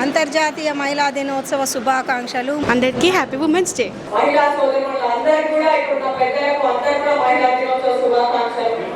అంతర్జాతీయ మహిళా దినోత్సవ శుభాకాంక్షలు అందరికీ హ్యాపీ ఉమెన్స్ డే మహిళా సోదరులు అందరికీ కూడా పెద్దలకు అందరికీ కూడా మహిళా దినోత్సవ శుభాకాంక్షలు.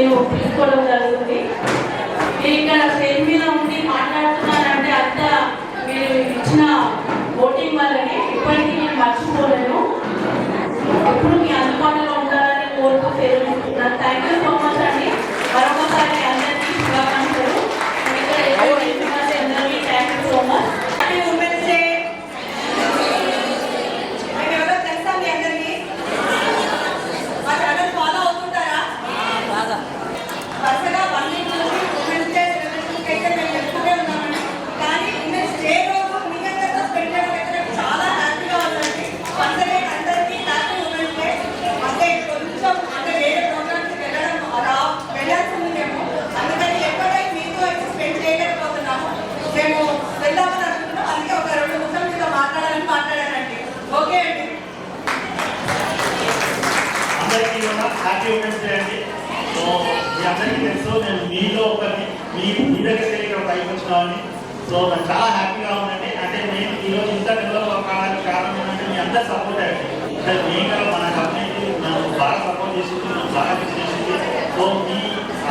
నేను తీసుకోవడం జరుగుతుంది. నేను ఇక్కడ స్టేజ్ మీద ఉండి మాట్లాడుతున్నానంటే అంతా మీరు ఇచ్చిన ఓటింగ్ వల్లనే ఇప్పటికీ నేను మర్చిపోలేను ఎప్పుడు మీ అందుబాటులో ఉంటారని కోరుతూ తెలియజేస్తున్నాను థ్యాంక్ యూ సో మచ్ అండి మరొకసారి అందరికీ శుభాకాంక్షలు ఇక్కడ ఎవరు వెళ్తున్నారు అందరికీ thank you so much happy women's day ఆయన ఎవరో తెలుసా మీ అందరికీ? మా ఛానల్ ఫాలో అవుతుంటారా? వరుసగా one week నుంచి Women's Day celebration కి అయితే మేము వెళ్తూనే ఉన్నామండి. కానీ Women's Day రోజు మీ అందరితో spend చేయడం అయితే నాకు చాలా హ్యాపీగా ఉందండి. Once again అందరికీ happy Women's Day. అంటే కొంచెం అంటే వేరే programs కి వెళ్ళడం రా- వెళ్ళాల్సి ఉంది మేము. అందుకని ఎక్కువ time మీతో అయితే spend చేయలేకపోతున్నాము. మేము వెళ్దామని అనుకుంటున్నాం. అందుకే ఒక రెండు నిమిషాలు మీతో మాట్లాడాలని మాట్లాడానండి ఓకే అండి అందరికీ కూడా హ్యాపీ ఉమెన్స్ డే అండి సో మీ సో నేను మీలో ఒకరిని మీ మీ దగ్గరికి ఇక్కడ పైకి వచ్చినామని సో నాకు చాలా హ్యాపీగా ఉందండి. అంటే నేను ఈరోజు ఇంత డెవలప్ కావడానికి కారణం ఏంటంటే మీ అందరు సపోర్ట్ అండి అంటే మెయిన్గా మన కంపెనీకి నన్ను బాగా సపోర్ట్ చేసింది నన్ను బాగా చేసింది సో మీ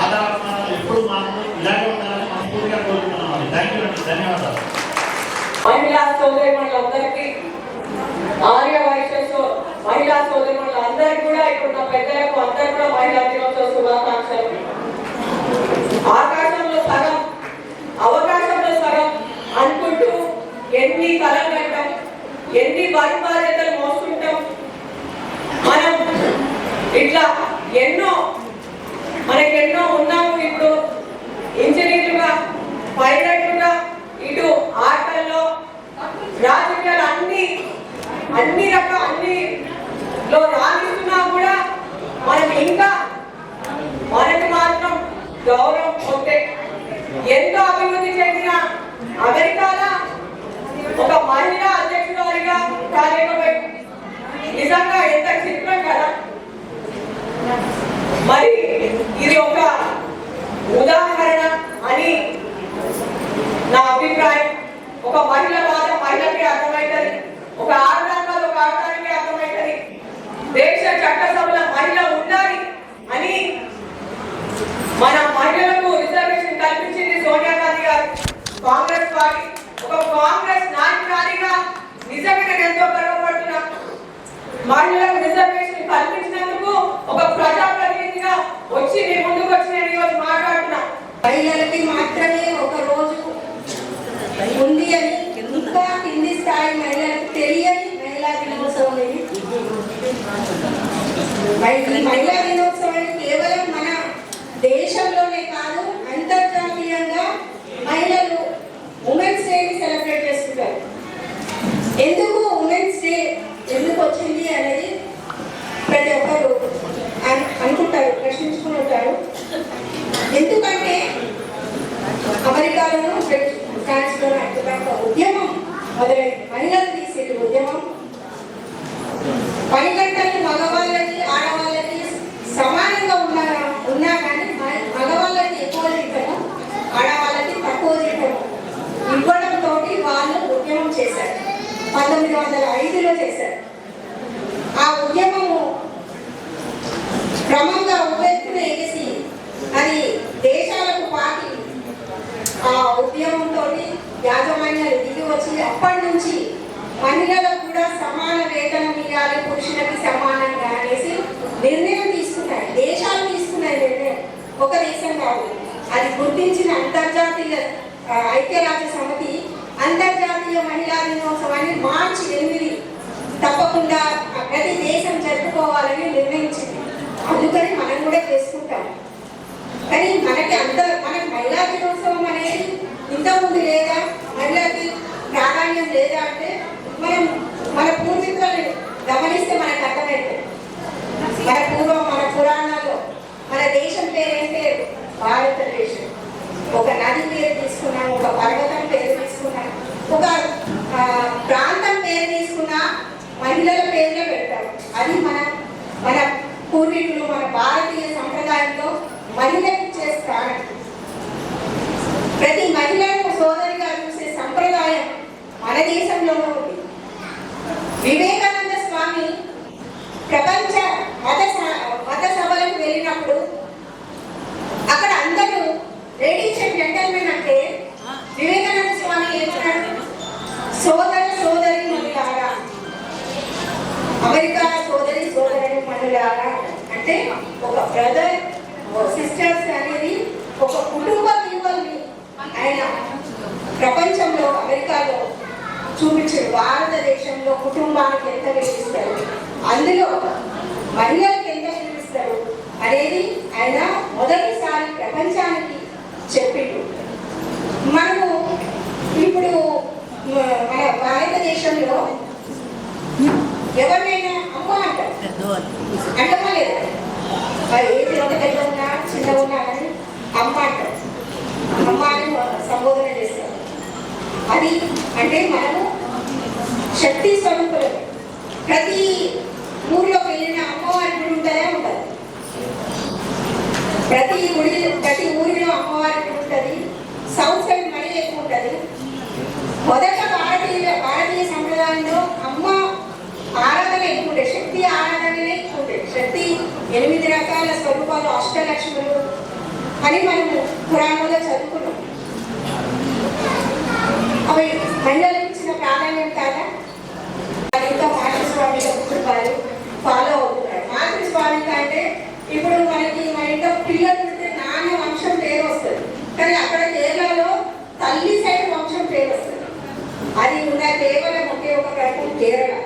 ఆధారాలు ఎప్పుడు మాకు ఇలాగే ఉండాలని మనస్ఫూర్తిగా కోరుకుంటున్నాం అండి. థ్యాంక్ యూ అండి. ధన్యవాదాలు. మహిళా సోదరిమణులందరికీ ఆర్య వైశ్యస్సు మహిళా సోదరిమణులందరికీ కూడా ఇక్కడ పెద్దలకు అందరికీ కూడా మహిళా దినోత్సవ శుభాకాంక్షలు. ఆకాశంలో సగం అవకాశంలో సగం అనుకుంటూ ఎన్ని కలలు పెట్టాం ఎన్ని బరువు బాధ్యతలు మోస్తుంటాం. మనం ఇట్లా ఎన్నో మనకెన్నో ఉన్నాము ఇప్పుడు. ఇంజనీర్లుగా పైలట్లుగా ఇటు ఆటల్లో రాజకీయాలు అన్ని అన్ని రకాల అన్ని లో రాణిస్తున్నా కూడా మనం ఇంకా మనకి మాత్రం గౌరవం ఉంటే ఎంతో అభివృద్ధి చెందిన అమెరికాలో ఒక మహిళా అధ్యక్షురాలిగా కార్యక్రమం. నిజంగా ఎంత చిత్రం కదా? మరి ఇది ఒక ఉదాహరణ అని నా అభిప్రాయం. ఒక మహిళ బాధ మహిళకి అర్థమవుతుంది. ఒక ఆడదాని బాధ ఒక ఆడదానికి అర్థమవుతుంది. దేశ చట్టసభలో మహిళ ఉండాలి అని మన మహిళలకు రిజర్వేషన్ కల్పించింది సోనియా గాంధీ గారు కాంగ్రెస్ పార్టీ ఒక కాంగ్రెస్ నాయకురాలిగా నిజంగా నేను ఎంతో గర్వపడుతున్నా మహిళలకు రిజర్వేషన్ కల్పించినందుకు ఒక ప్రజాప్రతినిధిగా వచ్చి మీ ముందుకు వచ్చి నేను ఈరోజు మాట్లాడుతున్నా మహిళలకి మాత్రమే ఒక రోజు ఉంది అని ఇంకా కింది స్థాయి మహిళలకు తెలియని మహిళా దినోత్సవం ఇది మహి- ఈ మహిళా దినోత్సవం అనేది కేవలం మన దేశంలోనే కాదు అంతర్జాతీయంగా మహిళలు ఉమెన్స్ డేని సెలబ్రేట్ చేస్తుంటారు ఎందుకు ఉమెన్స్ డే ఎందుకు వచ్చింది అనేది ప్రతి ఒక్కరు అను- అనుకుంటారు ప్రశ్నించుకుని ఉద్యమం. మొదలైంది మహిళలు తీసే ఉద్యమం. పని గంటలు మగవాళ్ళకి ఆడవాళ్ళకి సమానంగా ఉన్నా ఉన్నా కానీ మగవాళ్ళకి ఎక్కువ జీతము ఆడవాళ్ళకి తక్కువ జీతము తోటి వాళ్ళు ఉద్యమం చేశారు. పంతొమ్మిది వందల ఐదులో చేశారు. ఆ ఉద్యమము క్రమంగా ఉపయోగ ఎగిసి అది దేశాలకు పాకి ఆ ఉద్యమంతో యాజమాన్య దిగి వచ్చి అప్పటి నుంచి మహిళలకు కూడా సమాన వేతనం ఇవ్వాలి పురుషులకి సమానంగా అనేసి నిర్ణయం తీసుకున్నాయి. దేశాలు తీసుకున్నాయి నిర్ణయం. ఒక దేశం కాదు. అది గుర్తించిన అంతర్జాతీయ ఐక్యరాజ్య సమితి అంతర్జాతీయ మహిళా దినోత్సవాన్ని మార్చి ఎనిమిది తప్పకుండా ప్రతి దేశం జరుపుకోవాలని నిర్ణయించింది. అందుకని మనం కూడా చేసుకుంటాం. కానీ మనకి అంత మనకి మహిళా దినోత్సవం అనేది ఇంతకుముందు లేదా? మహిళకి ప్రాధాన్యం లేదా అంటే మనం మన పూర్వీకులను గమనిస్తే మనకు అర్థమైపోయింది మన పూర్వం మన పురాణాల్లో మన దేశం పేరేంటే భారతదేశం. ఒక నది పేరు తీసుకున్నాం ఒక పర్వతం పేరు తీసుకున్నాం. ఒక ప్రాంతం పేరు తీసుకున్నా మహిళల పేరునే పెడతారు. అది మన మన పూర్వీకులు మన భారతీయ సంప్రదాయంలో మహిళకు ఇచ్చే ప్రతి మహిళను సోదరిగా చూసే సంప్రదాయం మన దేశంలోనూ ఉంది. వివేకానంద స్వామి ప్రపంచ మత స- మత సభలకు వెళ్ళినప్పుడు అక్కడ అందరూ లేడీస్ అండ్ జెంటల్మెన్ అంటే వివేకానంద స్వామి ఏమన్నాడు? సోదర సోదరి మనులారా అమెరికా సోదరి సోదరి మనులారా అంటే ఒక బ్రదర్ సిస్టర్స్ అనేది ఒక కుటుంబ విలువల్ని ఆయన ప్రపంచంలో అమెరికాలో చూపించారు భారతదేశంలో కుటుంబానికి ఎంత విలువిస్తారు అందులో మహిళలకు ఎంత విలువిస్తారు అనేది ఆయన మొదటిసారి ప్రపంచానికి చెప్పిండు. మనము ఇప్పుడు మన భారతదేశంలో ఎవరినైనా అమ్మ అంటారు? అంటమా లేదా? ఏది ఎంత పెద్ద ఉన్నా చిన్న ఉన్నా కానీ అమ్మ అంటారు అమ్మ అని సంబోధన చేస్తారు అది అంటే మనము శక్తి స్వరూపులు ప్రతి ఊర్లోకి వెళ్ళిన అమ్మవారి గుడి ఉంటాయా ఉంటుంది ప్రతి గుడి ప్రతి ఊరిలో అమ్మవారి గుడి ఉంటుంది సౌత్ సైడ్ మరీ ఎక్కువ ఉంటుంది మొదట భారతీయ భారతీయ సంప్రదాయంలో ఆరాధన ఎక్కువ ఉండే శక్తి ఆరాధననే ఎక్కువ ఉండే శక్తి ఎనిమిది రకాల స్వరూపాలు అష్టలక్ష్ములు అని మనము పురాణంలో చదువుకున్నాం. అవి మహిళలకు ఇచ్చిన ప్రాధాన్యం కాదా? ఇంత మాతృస్వామి మాతృస్వామిక కుటుంబాలు ఫాలో అవుతున్నారు. మాతృస్వామి అంటే ఇప్పుడు మనకి మన ఇంట్లో పిల్లలు ఉంటే నాన్న వంశం పేరు వస్తుంది. కానీ అక్కడ కేరళలో తల్లి సైడ్ వంశం పేరు వస్తుంది. అది ఉన్న కేవలం ఒకే ఒక రకం కేరళ.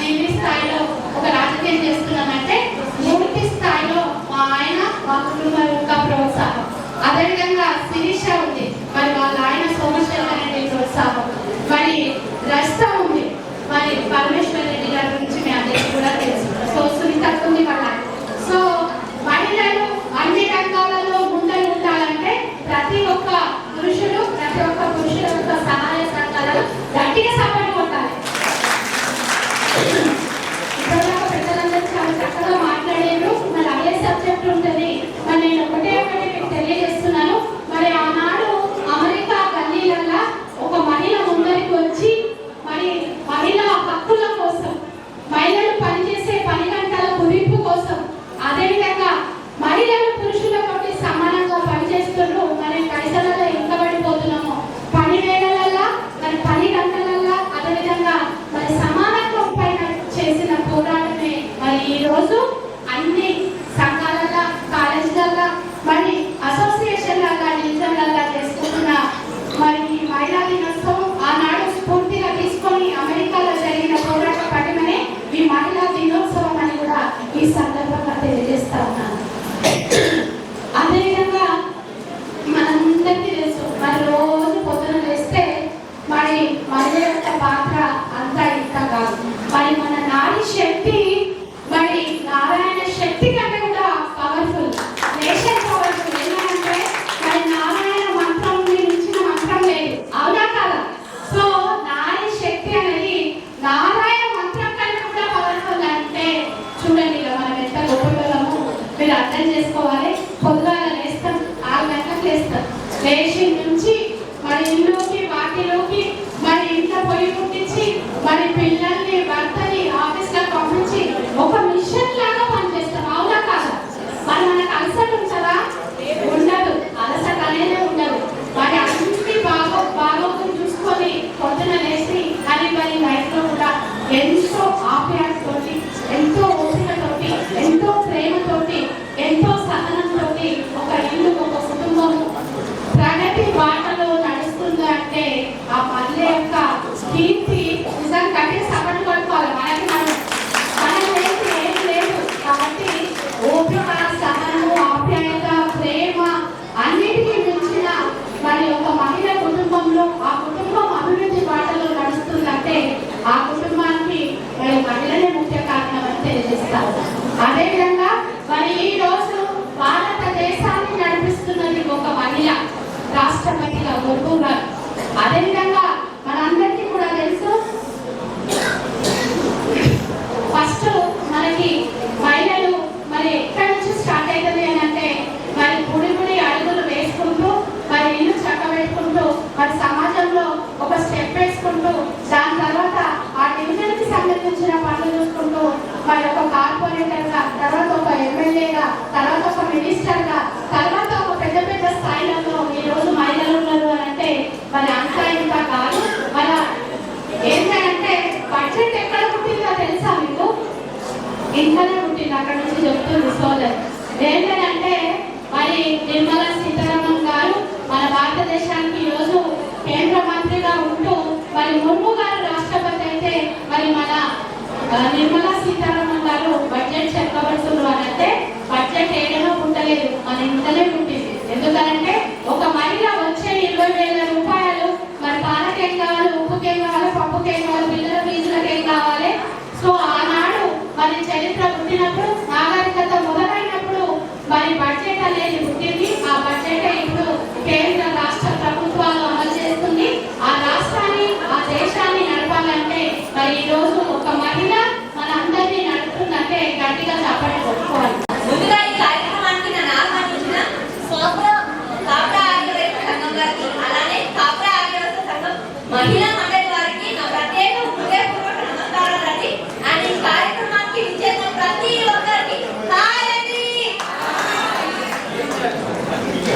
ఢిల్లీ స్థాయిలో ఒక రాజకీయం చేస్తున్నామంటే మూర్తి స్థాయిలో మా ఆయన మా కుటుంబం యొక్క ప్రోత్సాహం. అదేవిధంగా శిరీష ఉంది. మరి వాళ్ళ ఆయన సోమశేఖర్ రెడ్డి ప్రోత్సాహం. మరి రష్ట ఉంది. మరి పరమేశ్వర్ రెడ్డి గారి గురించి మీ అందరికీ కూడా తెలుసు. సో సునీత ఉంది వాళ్ళ సో మహిళలు అన్ని రంగాలలో ముందరు ఉండాలంటే ప్రతి ఒక్క పురుషులు ప్రతి ఒక్క పురుషుల యొక్క సహాయ తర్వాత ఒక మినిస్టర్గా తర్వాత ఒక పెద్ద పెద్ద స్థాయిలలో ఈరోజు మహిళలు ఉన్నారు అని అంటే మరి అంత కాదు మన ఏంటంటే బడ్జెట్ ఎక్కడ పుట్టిందో తెలుసా మీకు? ఇంట్లోనే పుట్టింది అక్కడ నుంచి చెప్తుంది సోదర్. ఏంటంటే మరి నిర్మలా సీతారామన్ గారు మన భారతదేశానికి ఈరోజు కేంద్ర మంత్రిగా ఉంటూ మరి ముర్ము గారు రాష్ట్రపతి అయితే మరి మన నిర్మలా సీతారామన్ సార్లు బడ్జెట్ చెప్పబడుతున్నారు అంటే బడ్జెట్ ఏదైనా పుట్టలేదు. మన ఇంతలే పుట్టింది. ఎందుకంటే ఒక మహిళ వచ్చే ఇరవై వేల రూపాయలు మన పాలకేం కాదు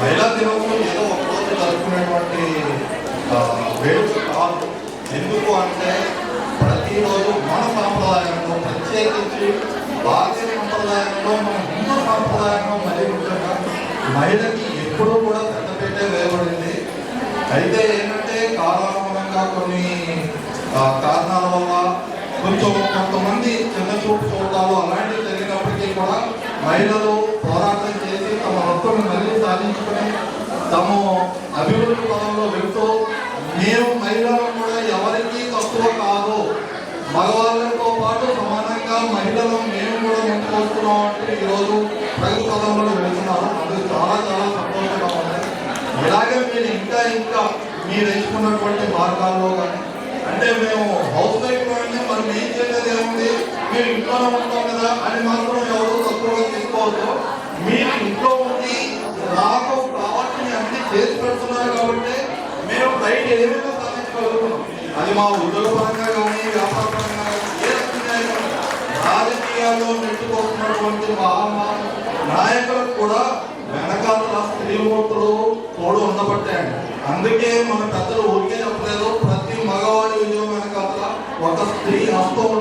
మహిళా దినోత్సవం ఏదో ఒక రోజు జరుపుకునేటువంటి వేడుక కాదు. ఎందుకు అంటే ప్రతిరోజు మన సాంప్రదాయంలో ప్రత్యేకించి భారతీయ సంప్రదాయంలో మన హిందూ సాంప్రదాయంలో మరీ ముఖ్యంగా మహిళకి ఎప్పుడూ కూడా పెద్దపీటే వేయబడింది. అయితే ఏంటంటే కాలానుగుణంగా కొన్ని కారణాల వల్ల కొంచెం కొంతమంది చిన్న చూపు చూడాలు అలాంటివి జరిగినప్పటికీ కూడా మహిళలు పోరాటం చేసి తమ హక్కును మళ్ళీ సాధించుకుని తమ అభివృద్ధి పదంలో వెళ్తూ మేము మహిళలు కూడా ఎవరికీ తక్కువ కాదు. మగవాళ్ళతో పాటు సమానంగా మహిళలు మేము కూడా ముందుకు వస్తున్నాం అంటే ఈరోజు ప్రగతి పదంలో వెళ్తున్నారు అందుకు చాలా చాలా సంతోషంగా ఉంది. ఇలాగే మీరు ఇంకా ఇంకా మీరు ఎంచుకున్నటువంటి మార్గాల్లో కానీ అంటే మేము హౌస్ వైఫ్ మనం ఏం చేసేది ఏముంది మీరు ఇంట్లోనే ఉంటాం కదా అని మాత్రం ఎవరు తక్కువగా తీసుకోవద్దు మీరు ఇంట్లో ఉండి నాకు కావాల్సిన అన్ని చేసి పెడుతున్నారు కాబట్టి మేము బయట ఏమైనా సాధించగలుగుతున్నాం అది మా ఉద్యోగ పరంగా కానీ వ్యాపార పరంగా కానీ ఏ రకంగా అయినా రాజకీయాల్లో నెట్టుకొస్తున్నటువంటి మహా నాయకులకు కూడా వెనకాల స్త్రీమూర్తులు తోడు ఉండబట్టాయండి అందుకే మన పెద్దలు ఊరికే చెప్పలేదు ప్రతి మగవాడి విజయం వెనక ఒక స్త్రీ హస్తం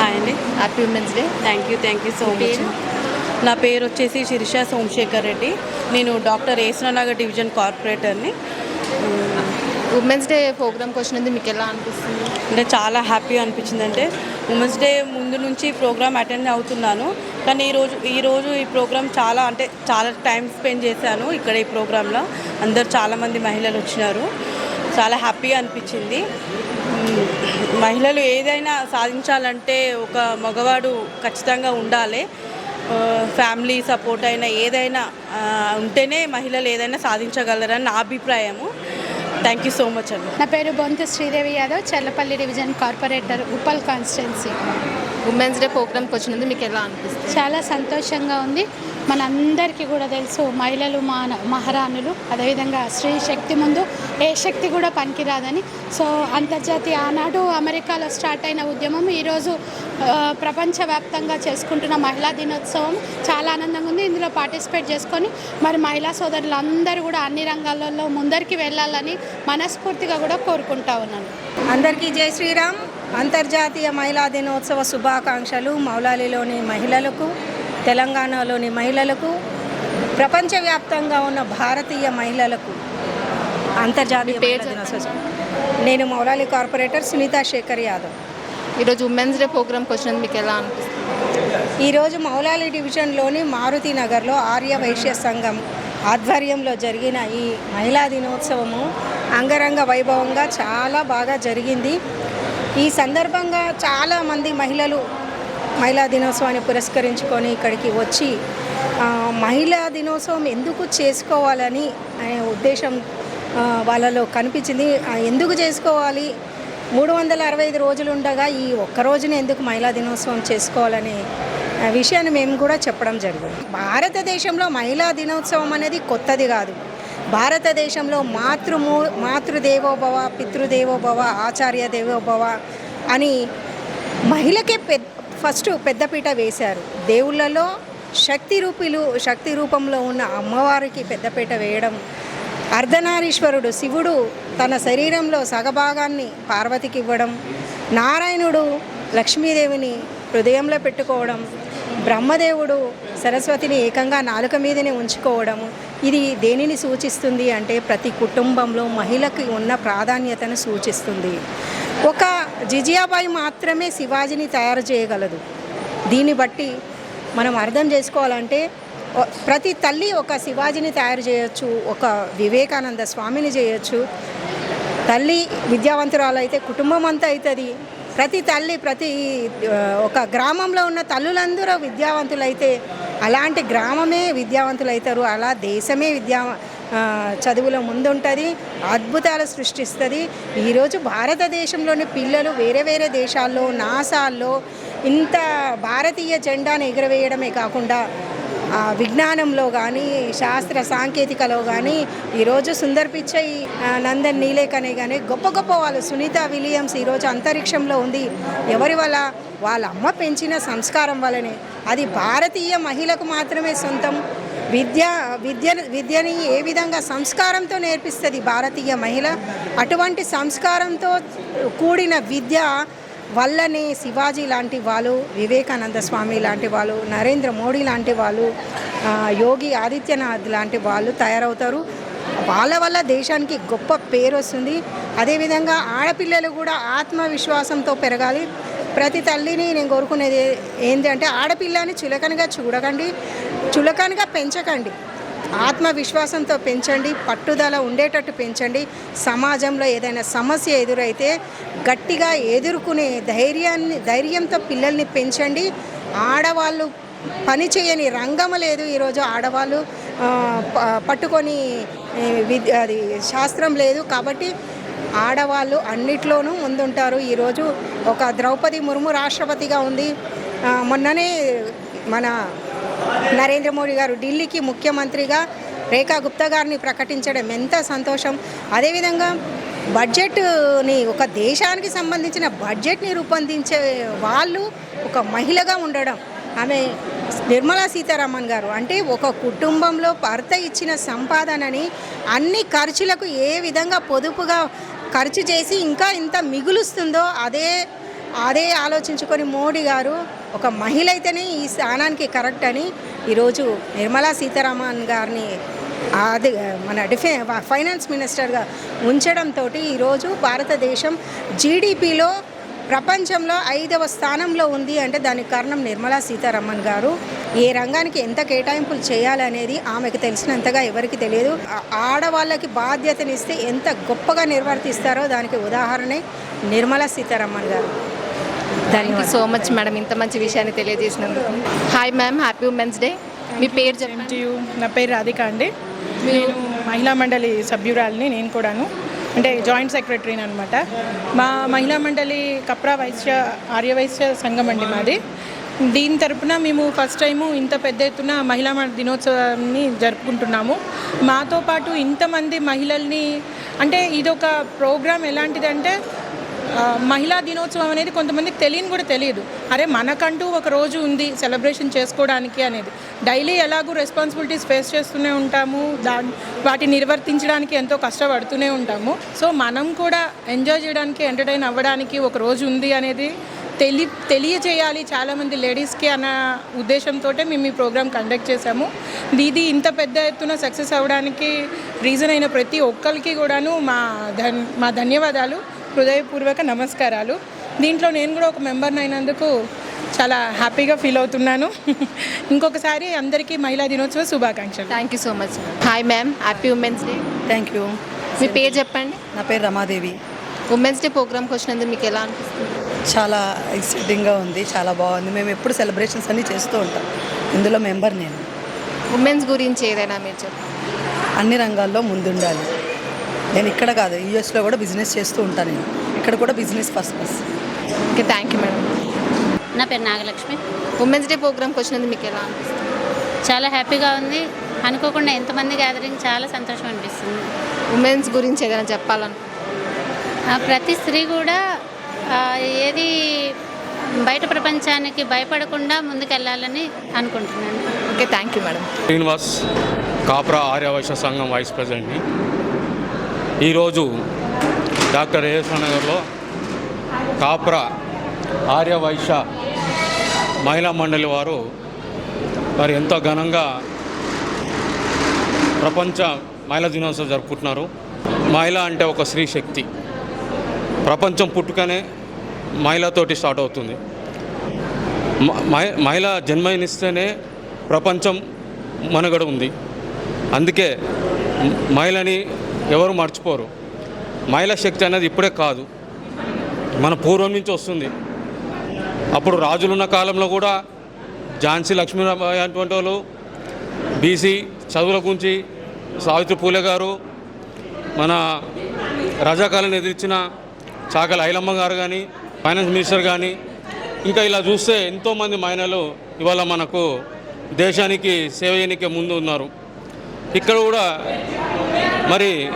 హాయ్ అండి. Happy women's day thank you thank you so much నా పేరు వచ్చేసి శిరీష సోమశేఖర్ రెడ్డి. నేను డాక్టర్ ఏసనగర్ డివిజన్ కార్పొరేటర్ని. ఉమెన్స్ డే ప్రోగ్రామ్కి వచ్చినందుకు మీకు ఎలా అనిపిస్తుంది? అంటే చాలా హ్యాపీ అనిపించింది అంటే ఉమెన్స్ డే ముందు నుంచి ప్రోగ్రామ్ అటెండ్ అవుతున్నాను. కానీ ఈరోజు ఈరోజు ఈ ప్రోగ్రామ్ చాలా అంటే చాలా టైం స్పెండ్ చేశాను ఇక్కడ ఈ ప్రోగ్రాంలో అందరు చాలామంది మహిళలు వచ్చినారు. చాలా హ్యాపీ అనిపించింది. మహిళలు ఏదైనా సాధించాలంటే ఒక మగవాడు ఖచ్చితంగా ఉండాలి. ఫ్యామిలీ సపోర్ట్ అయినా ఏదైనా ఉంటేనే మహిళలు ఏదైనా సాధించగలరని నా అభిప్రాయము. థ్యాంక్ యూ సో మచ్ అండి. నా పేరు Bonthu Sridevi Yadav Challapalli division corporator Uppal constituency. Women's day ప్రోగ్రామ్కి వచ్చినందుకు మీకు ఎలా అనిపిస్తుంది? చాలా సంతోషంగా ఉంది. మనందరికీ కూడా తెలుసు మహిళలు మాన మహారాణులు అదేవిధంగా స్త్రీ శక్తి ముందు ఏ శక్తి కూడా పనికిరాదని. సో అంతర్జాతీయ ఆనాడు అమెరికాలో స్టార్ట్ అయిన ఉద్యమం ఈరోజు ప్రపంచవ్యాప్తంగా చేసుకుంటున్న మహిళా దినోత్సవం చాలా ఆనందంగా ఉంది. ఇందులో పార్టిసిపేట్ చేసుకొని మరి మహిళా సోదరులు అందరూ కూడా అన్ని రంగాలలో ముందరికి వెళ్ళాలని మనస్ఫూర్తిగా కూడా కోరుకుంటా ఉన్నాను. అందరికీ జై శ్రీరామ్. అంతర్జాతీయ మహిళా దినోత్సవ శుభాకాంక్షలు మౌలాలిలోని మహిళలకు. తెలంగాణలోని మహిళలకు ప్రపంచవ్యాప్తంగా ఉన్న భారతీయ మహిళలకు అంతర్జాతీయ నేను మౌలాలి కార్పొరేటర్ సునీతా శేఖర్ యాదవ్. ఈరోజు ఉమెన్స్ డే ప్రోగ్రామ్కి వచ్చినందుకు మీకు ఎలా అనిపిస్తుంది? ఈరోజు మౌలాలి డివిజన్లోని మారుతి నగర్లో ఆర్య వైశ్య సంఘం ఆధ్వర్యంలో జరిగిన ఈ మహిళా దినోత్సవము అంగరంగ వైభవంగా చాలా బాగా జరిగింది. ఈ సందర్భంగా చాలామంది మహిళలు మహిళా దినోత్సవాన్ని పురస్కరించుకొని ఇక్కడికి వచ్చి మహిళా దినోత్సవం ఎందుకు చేసుకోవాలని అనే ఉద్దేశం వాళ్ళలో కనిపించింది. ఎందుకు చేసుకోవాలి? మూడు వందల అరవై ఐదు రోజులు ఉండగా ఈ ఒక్క రోజున ఎందుకు మహిళా దినోత్సవం చేసుకోవాలనే ఆ, విషయాన్ని మేము కూడా చెప్పడం జరిగింది. భారతదేశంలో మహిళా దినోత్సవం అనేది కొత్తది కాదు. భారతదేశంలో మాతృమూ మాతృదేవోభవ పితృదేవోభవ ఆచార్య దేవోభవ అని మహిళకే పెద్ద ఫస్ట్ పెద్దపీట వేశారు. దేవుళ్ళలో శక్తి రూపులు శక్తి రూపంలో ఉన్న అమ్మవారికి పెద్దపీట వేయడం అర్ధనారీశ్వరుడు శివుడు తన శరీరంలో సగభాగాన్ని పార్వతికి ఇవ్వడం నారాయణుడు లక్ష్మీదేవిని హృదయంలో పెట్టుకోవడం బ్రహ్మదేవుడు సరస్వతిని ఏకంగా నాలుక మీదనే ఉంచుకోవడం ఇది దేనిని సూచిస్తుంది అంటే ప్రతి కుటుంబంలో మహిళకి ఉన్న ప్రాధాన్యతను సూచిస్తుంది. ఒక జిజియాబాయి మాత్రమే శివాజీని తయారు చేయగలదు. దీన్ని బట్టి మనం అర్థం చేసుకోవాలంటే ప్రతి తల్లి ఒక శివాజీని తయారు చేయొచ్చు ఒక వివేకానంద స్వామిని చేయొచ్చు. తల్లి విద్యావంతురాలు అయితే కుటుంబం అంతా అవుతుంది ప్రతి తల్లి ప్రతి ఒక గ్రామంలో ఉన్న తల్లులందరూ విద్యావంతులైతే అలాంటి గ్రామమే విద్యావంతులు అవుతారు అలా దేశమే విద్యా చదువులో ముందుంటుంది అద్భుతాలు సృష్టిస్తుంది. ఈరోజు భారతదేశంలోని పిల్లలు వేరే వేరే దేశాల్లో నాసాల్లో ఇంత భారతీయ జెండాను ఎగురవేయడమే కాకుండా విజ్ఞానంలో కానీ శాస్త్ర సాంకేతికలో కానీ ఈరోజు సుందర్ పిచ్చై నందన్ నీలేకనే కానీ గొప్ప గొప్ప వాళ్ళు సునీత విలియమ్స్ ఈరోజు అంతరిక్షంలో ఉంది. ఎవరి వల్ల? వాళ్ళ అమ్మ పెంచిన సంస్కారం వల్లనే. అది భారతీయ మహిళకు మాత్రమే సొంతం. విద్య విద్య విద్యని ఏ విధంగా సంస్కారంతో నేర్పిస్తుంది భారతీయ మహిళ అటువంటి సంస్కారంతో కూడిన విద్య వల్లనే శివాజీ లాంటి వాళ్ళు వివేకానంద స్వామి లాంటి వాళ్ళు నరేంద్ర మోడీ లాంటి వాళ్ళు యోగి ఆదిత్యనాథ్ లాంటి వాళ్ళు తయారవుతారు. వాళ్ళ వల్ల దేశానికి గొప్ప పేరు వస్తుంది. అదేవిధంగా ఆడపిల్లలు కూడా ఆత్మవిశ్వాసంతో పెరగాలి. ప్రతి తల్లిని నేను కోరుకునేది ఏంటంటే ఆడపిల్లని చులకనగా చూడకండి. చులకనగా పెంచకండి. ఆత్మవిశ్వాసంతో పెంచండి పట్టుదల ఉండేటట్టు పెంచండి. సమాజంలో ఏదైనా సమస్య ఎదురైతే గట్టిగా ఎదుర్కొనే ధైర్యాన్ని ధైర్యంతో పిల్లల్ని పెంచండి. ఆడవాళ్ళు పని చేయని రంగం లేదు ఈరోజు. ఆడవాళ్ళు ప- పట్టుకొని విద్య అది శాస్త్రం లేదు కాబట్టి ఆడవాళ్ళు అన్నిట్లోనూ ముందుంటారు. ఈరోజు ఒక ద్రౌపది ముర్ము రాష్ట్రపతిగా ఉంది. మొన్ననే మన నరేంద్ర మోడీ గారు ఢిల్లీకి ముఖ్యమంత్రిగా రేఖా గుప్తా గారిని ప్రకటించడం ఎంత సంతోషం. అదేవిధంగా బడ్జెట్ని ఒక దేశానికి సంబంధించిన బడ్జెట్ని రూపొందించే వాళ్ళు ఒక మహిళగా ఉండడం. ఆమె నిర్మలా సీతారామన్ గారు అంటే ఒక కుటుంబంలో భర్త ఇచ్చిన సంపాదనని అన్ని ఖర్చులకు ఏ విధంగా పొదుపుగా ఖర్చు చేసి ఇంకా ఇంత మిగులుస్తుందో అదే అదే ఆలోచించుకొని మోడీ గారు ఒక మహిళ అయితేనే ఈ స్థానానికి కరెక్ట్ అని ఈరోజు నిర్మలా సీతారామన్ గారిని అది మన డిఫె ఫైనాన్స్ మినిస్టర్గా ఉంచడంతో ఈరోజు భారతదేశం జీడిపిలో ప్రపంచంలో ఐదవ స్థానంలో ఉంది అంటే దానికి కారణం నిర్మలా సీతారామన్ గారు. ఏ రంగానికి ఎంత కేటాయింపులు చేయాలనేది ఆమెకు తెలిసినంతగా ఎవరికి తెలియదు. ఆడవాళ్ళకి బాధ్యతనిస్తే ఎంత గొప్పగా నిర్వర్తిస్తారో దానికి ఉదాహరణే నిర్మలా సీతారామన్ గారు. Thank you so much madam ఇంత మంచి విషయాన్ని తెలియజేసినందుకు. Hi ma'am happy women's day. మీ పేరు చెప్పండి. నా పేరు రాధిక అండి. నేను మహిళా మండలి సభ్యురాలిని నేను కూడాను. అంటే జాయింట్ సెక్రటరీని అనమాట మా మహిళా మండలి కప్రా వైశ్య ఆర్యవైశ్య సంఘం అండి మాది. దీని తరపున మేము ఫస్ట్ టైము ఇంత పెద్ద ఎత్తున మహిళా దినోత్సవాన్ని జరుపుకుంటున్నాము. మాతో పాటు ఇంతమంది మహిళల్ని అంటే ఇదొక ప్రోగ్రామ్ ఎలాంటిదంటే మహిళా దినోత్సవం అనేది కొంతమందికి తెలియని కూడా తెలియదు. అరే మనకంటూ ఒక రోజు ఉంది సెలబ్రేషన్ చేసుకోవడానికి అనేది. డైలీ ఎలాగూ రెస్పాన్సిబిలిటీస్ ఫేస్ చేస్తూనే ఉంటాము. దా వాటిని నిర్వర్తించడానికి ఎంతో కష్టపడుతూనే ఉంటాము. సో మనం కూడా ఎంజాయ్ చేయడానికి ఎంటర్టైన్ అవ్వడానికి ఒక రోజు ఉంది అనేది తెలి తెలియజేయాలి చాలామంది లేడీస్కి అన్న ఉద్దేశంతో మేము ఈ ప్రోగ్రామ్ కండక్ట్ చేశాము. ఇది ఇంత పెద్ద ఎత్తున సక్సెస్ అవ్వడానికి రీజన్ అయిన ప్రతి ఒక్కరికి కూడాను మా ధన్ మా ధన్యవాదాలు. హృదయపూర్వక నమస్కారాలు. దీంట్లో నేను కూడా ఒక మెంబర్ని అయినందుకు చాలా హ్యాపీగా ఫీల్ అవుతున్నాను. ఇంకొకసారి అందరికీ మహిళా దినోత్సవ శుభాకాంక్షలు. Thank you so much hi ma'am happy women's day thank you మీ పేరు చెప్పండి. నా పేరు రమాదేవి. ఉమెన్స్ డే ప్రోగ్రామ్కి వచ్చినందుకు మీకు ఎలా అనిపిస్తుంది? చాలా ఎక్సైటింగ్గా ఉంది చాలా బాగుంది. మేము ఎప్పుడు సెలబ్రేషన్స్ అన్నీ చేస్తూ ఉంటాం. ఇందులో మెంబర్ నేను. ఉమెన్స్ గురించి ఏదైనా మీరు చెప్పండి. అన్ని రంగాల్లో ముందుండాలి. నేను ఇక్కడ కాదు యూఎస్లో కూడా బిజినెస్ చేస్తూ ఉంటాను నేను. ఇక్కడ కూడా business purpose okay thank you madam నా పేరు నాగలక్ష్మి. ఉమెన్స్ డే ప్రోగ్రామ్కి వచ్చినందుకు మీకు ఎలా అనిపిస్తుంది? చాలా హ్యాపీగా ఉంది. అనుకోకుండా ఎంతమంది గ్యాదరింగ్ చాలా సంతోషం అనిపిస్తుంది. ఉమెన్స్ గురించి ఏదైనా చెప్పాలను ఆ, ప్రతి స్త్రీ కూడా ఏది బయట ప్రపంచానికి భయపడకుండా ముందుకెళ్ళాలని అనుకుంటున్నాను. Okay thank you madam Srinivas Kapra Aryavysya Sangham vice ప్రెసిడెంట్ని ఈరోజు డాక్టర్ ఏఎస్ నగర్లో కాప్రా ఆర్యవైశ్య మహిళా మండలి వారు మరి ఎంతో ఘనంగా ప్రపంచ మహిళా దినోత్సవం జరుపుకుంటున్నారు. మహిళ అంటే ఒక స్త్రీ శక్తి. ప్రపంచం పుట్టుకనే మహిళతోటి స్టార్ట్ అవుతుంది. మహిళ జన్మనిస్తేనే ప్రపంచం మనుగడ ఉంది. అందుకే మహిళని ఎవరు మర్చిపోరు. మహిళా శక్తి అనేది ఇప్పుడే కాదు. మన పూర్వం నుంచి వస్తుంది. అప్పుడు రాజులున్న కాలంలో కూడా ఝాన్సీ లక్ష్మీబాయి అటువంటి వాళ్ళు బీసీ చదువుల గురించి సావిత్రి పూలే గారు మన రజాకాలను ఎదిరించిన చాకలి ఐలమ్మ గారు కానీ ఫైనాన్స్ మినిస్టర్ కానీ ఇంకా ఇలా చూస్తే ఎంతోమంది మహిళలు ఇవాళ మనకు దేశానికి సేవ చేయనికే ముందు ఉన్నారు. ఇక్కడ కూడా మరి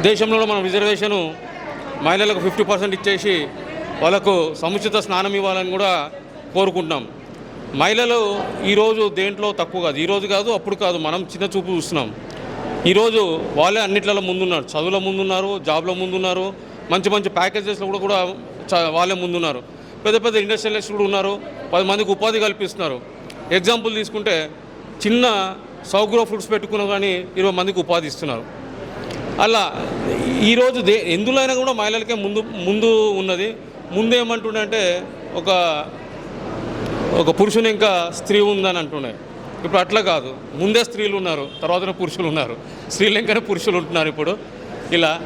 దేశంలో మనం రిజర్వేషను మహిళలకు ఫిఫ్టీ పర్సెంట్ ఇచ్చేసి వాళ్ళకు సముచిత స్నానం ఇవ్వాలని కూడా కోరుకుంటున్నాం. మహిళలు ఈరోజు దేంట్లో తక్కువ కాదు. ఈరోజు కాదు అప్పుడు కాదు. మనం చిన్న చూపు చూస్తున్నాం. ఈరోజు వాళ్ళే అన్నిట్లలో ముందున్నారు. చదువుల ముందున్నారు జాబ్లో ముందున్నారు మంచి మంచి ప్యాకేజెస్లో కూడా కూడా చ- వాళ్ళే ముందున్నారు. పెద్ద పెద్ద ఇండస్ట్రియలిస్ట్ కూడా ఉన్నారు. పది మందికి ఉపాధి కల్పిస్తున్నారు. ఎగ్జాంపుల్ తీసుకుంటే చిన్న సౌగ్రో ఫుడ్స్ పెట్టుకున్నా కానీ ఇరవై మందికి ఉపాధి ఇస్తున్నారు. అలా ఈరోజు దే ఎందులో అయినా కూడా మహిళలకే ముందు ముందు ఉన్నది. ముందు ఏమంటుండే ఒక ఒక పురుషుని ఇంకా స్త్రీ ఉందని అంటుండే. ఇప్పుడు అట్లా కాదు. ముందే స్త్రీలు ఉన్నారు తర్వాత పురుషులు ఉన్నారు. స్త్రీలు ఇంకానే పురుషులు ఉంటున్నారు ఇప్పుడు. ఇలా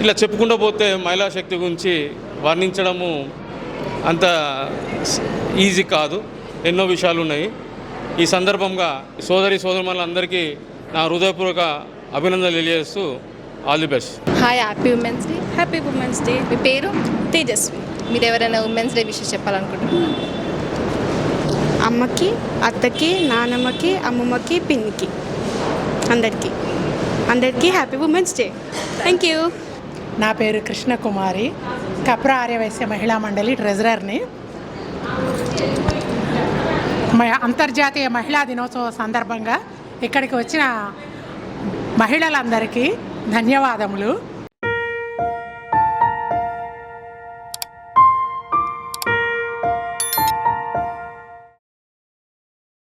ఇలా చెప్పుకుంటూ పోతే మహిళా శక్తి గురించి వర్ణించడము అంత ఈజీ కాదు. ఎన్నో విషయాలు ఉన్నాయి. ఈ సందర్భంగా సోదరి సోదరులందరికీ నా హృదయపూర్వక అభినందనలు తెలియజేస్తూ all the best hi happy women's day happy women's day మీ పేరు? తేజస్వి. మీరు ఎవరైనా ఉమెన్స్ డే విషయం చెప్పాలనుకుంటున్నారా? అమ్మకి అత్తకి నానమ్మకి అమ్మమ్మకి పిన్నికి. అందరికీ. అందరికీ happy women's day thank you నా పేరు కృష్ణకుమారి కప్రా ఆర్యవైశ్య మహిళా మండలి ట్రెజరర్ని. మ- అంతర్జాతీయ మహిళా దినోత్సవం సందర్భంగా ఇక్కడికి వచ్చిన మహిళలందరికీ ధన్యవాదములు.